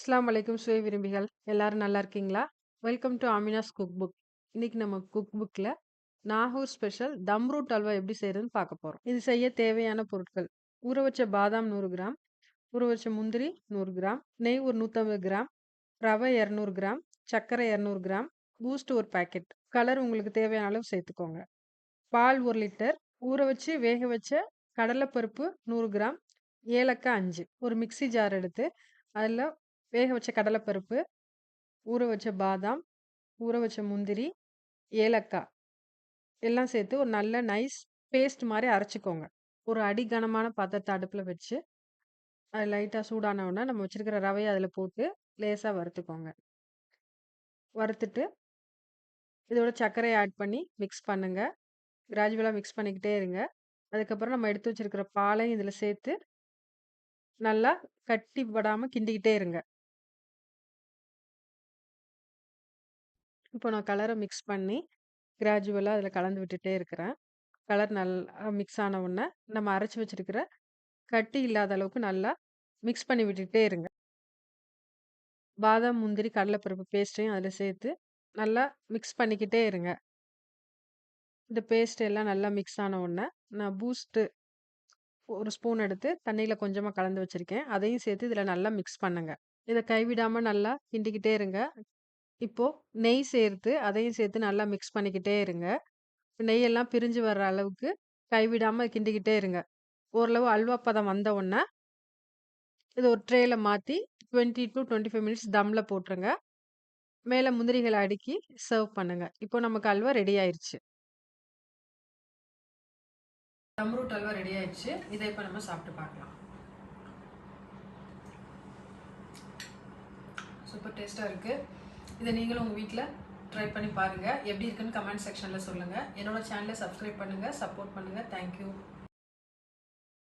அஸ்லாம் அலைக்கும். சுய விரும்பிகள். எல்லாரும் நல்லா இருக்கீங்களா? Welcome to Aamina's cook book இன்னைக்கு நம்ம குக் புக்கில் நாகூர் ஸ்பெஷல் தம்ரூட் அல்வா எப்படி செய்யறதுன்னு பார்க்க போகிறோம் இது செய்ய தேவையான பொருட்கள். ஊற வச்ச பாதாம் நூறு கிராம் ஊற வச்ச முந்திரி நூறு கிராம் நெய் ஒரு நூற்றம்பது கிராம் ரவை இரநூறு கிராம் சர்க்கரை இரநூறு கிராம் பூஸ்ட் ஒரு பாக்கெட். கலர் உங்களுக்கு தேவையான அளவு சேர்த்துக்கோங்க. பால் ஒரு லிட்டர் ஊற வச்சு வேக வச்ச கடலைப்பருப்பு நூறு கிராம் ஏலக்காய் அஞ்சு. ஒரு மிக்ஸி ஜார் எடுத்து அதில் வேக வச்ச கடலைப்பருப்பு ஊற வச்ச பாதாம் ஊற வச்ச முந்திரி ஏலக்காய் எல்லாம் சேர்த்து ஒரு நல்ல நைஸ் பேஸ்ட் மாதிரி அரைச்சிக்கோங்க. ஒரு அடி கனமான பாத்திரத்தை அடுப்பில் வச்சு அது லைட்டாக சூடானவுடனே நம்ம வச்சுருக்கிற ரவையை அதில் போட்டு லேசாக வறுத்துக்கோங்க. வறுத்துட்டு இதோட சர்க்கரையை ஆட் பண்ணி மிக்ஸ் பண்ணுங்கள் கிராஜுவலாக மிக்ஸ் பண்ணிக்கிட்டே இருங்க. அதுக்கப்புறம் நம்ம எடுத்து வச்சிருக்கிற பாலையும் இதில் சேர்த்து நல்லா கட்டி படாமல் கிண்டிக்கிட்டே இருங்க. இப்போ நான் கலரை மிக்ஸ் பண்ணி கிராஜுவலாக அதில் கலந்து விட்டுட்டே இருக்கிறேன். கலர் நல்லா மிக்ஸ் ஆன உடனே நம்ம அரைச்சி வச்சிருக்கிற கட்டி இல்லாத அளவுக்கு நல்லா மிக்ஸ் பண்ணி விட்டுட்டே இருங்க. பாதாம் முந்திரி கடலைப்பருப்பு பேஸ்ட்டையும் அதில் சேர்த்து நல்லா மிக்ஸ் பண்ணிக்கிட்டே இருங்க. இந்த பேஸ்ட் எல்லாம் நல்லா மிக்ஸ் ஆன உடனே நான் பூஸ்ட்டு ஒரு ஸ்பூன் எடுத்து தண்ணியில் கொஞ்சமாக கலந்து வச்சுருக்கேன். அதையும் சேர்த்து இதில் நல்லா மிக்ஸ் பண்ணுங்கள் இதை கைவிடாமல் நல்லா கிண்டிக்கிட்டே இருங்க. இப்போது நெய் சேர்த்து அதையும் சேர்த்து நல்லா மிக்ஸ் பண்ணிக்கிட்டே இருங்க. நெய்யெல்லாம் பிரிஞ்சு வர்ற அளவுக்கு கைவிடாமல் கிண்டிக்கிட்டே இருங்க. ஓரளவு அல்வா பதம் வந்த உடனே இது ஒரு ட்ரேயில் மாற்றி twenty to twenty five minutes தம்மில் போட்டுருங்க. மேலே முந்திரிகளை அடுக்கி சர்வ் பண்ணுங்கள் இப்போ நமக்கு அல்வா ரெடி ஆயிடுச்சு தம்ரூட் அல்வா ரெடி ஆயிடுச்சு இதை இப்போ நம்ம சாப்பிட்டு பார்க்கலாம். சூப்பர் டேஸ்ட்டாக இருக்குது இதை நீங்களும் உங்கள் வீட்டில் ட்ரை பண்ணி பாருங்கள் எப்படி இருக்குன்னு கமெண்ட் செக்ஷனில் சொல்லுங்கள் என்னோடய சேனலை சப்ஸ்கிரைப் பண்ணுங்கள் சப்போர்ட் பண்ணுங்கள் தேங்க்யூ